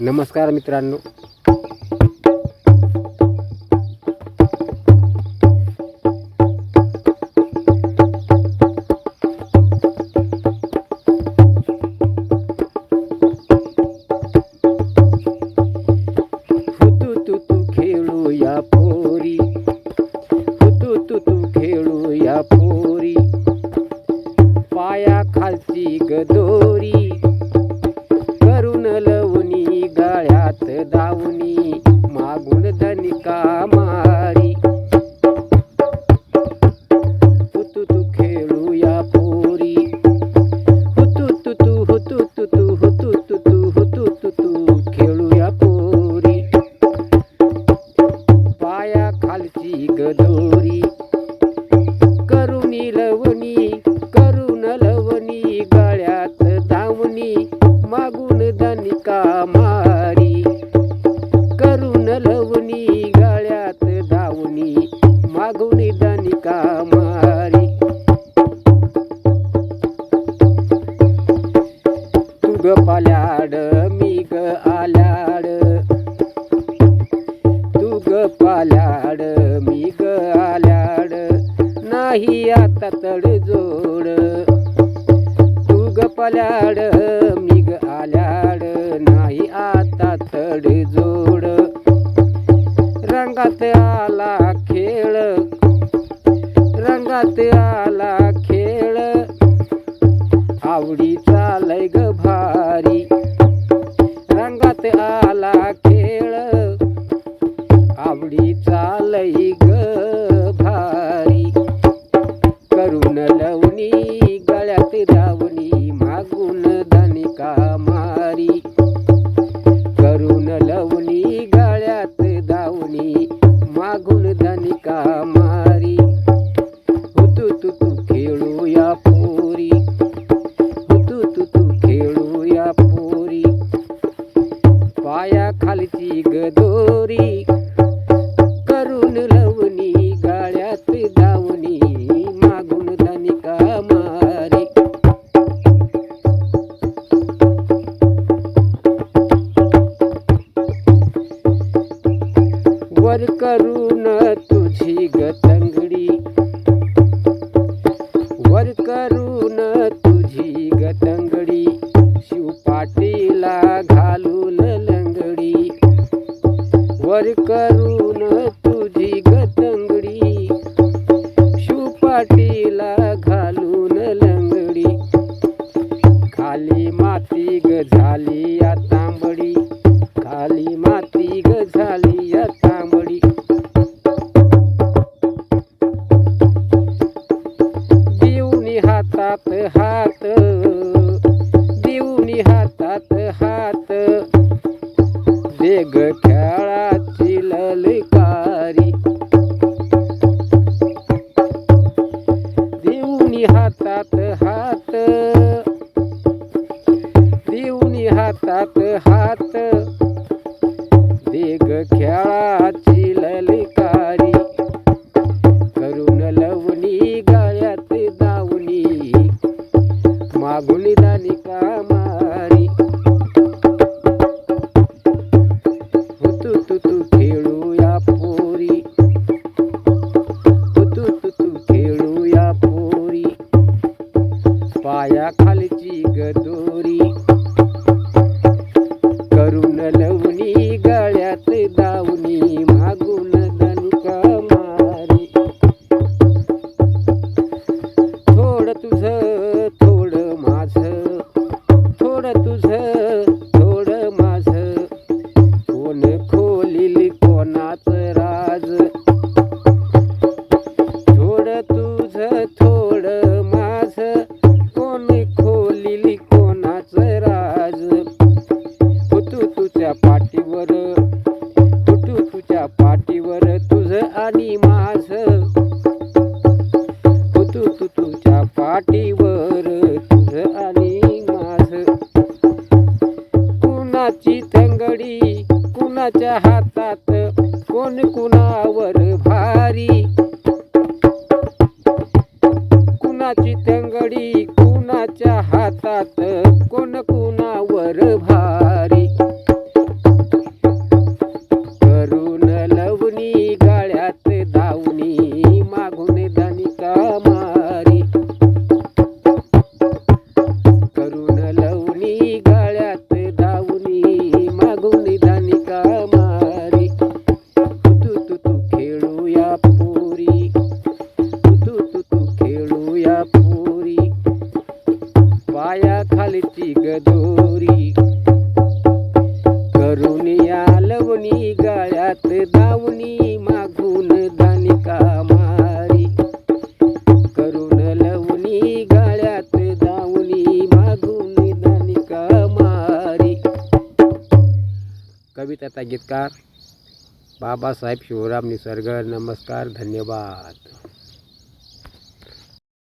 नमस्कार मित्रांनो. मी आल्याड तू ग पाल्याड मी आल्याड नाही आता तडजोड. तू ग पाल्याड मी आल्याड नाही आता तड जोड रंगात आला खेळ. रंगात आला खेळ. आवडी चालय ग भा चालई ग. गतंगडी वर करून तुझी गतंगडी शिवपाटीला घालून लंगडी. वर करून तुझी गतंगडी शिवपाटीला घालून लंगडी. खाली माती ग झाली आतांबडी खाली माती हातात देऊनी हातात हात. दे গৌরী कुणाची तंगडी कुणाच्या हातात कोण कुणावर भारी? कुणाची तंगडी कुणाच्या हातात कविता गीतकार बाबासाहेब शिवराम निसर्ग नमस्कार धन्यवाद।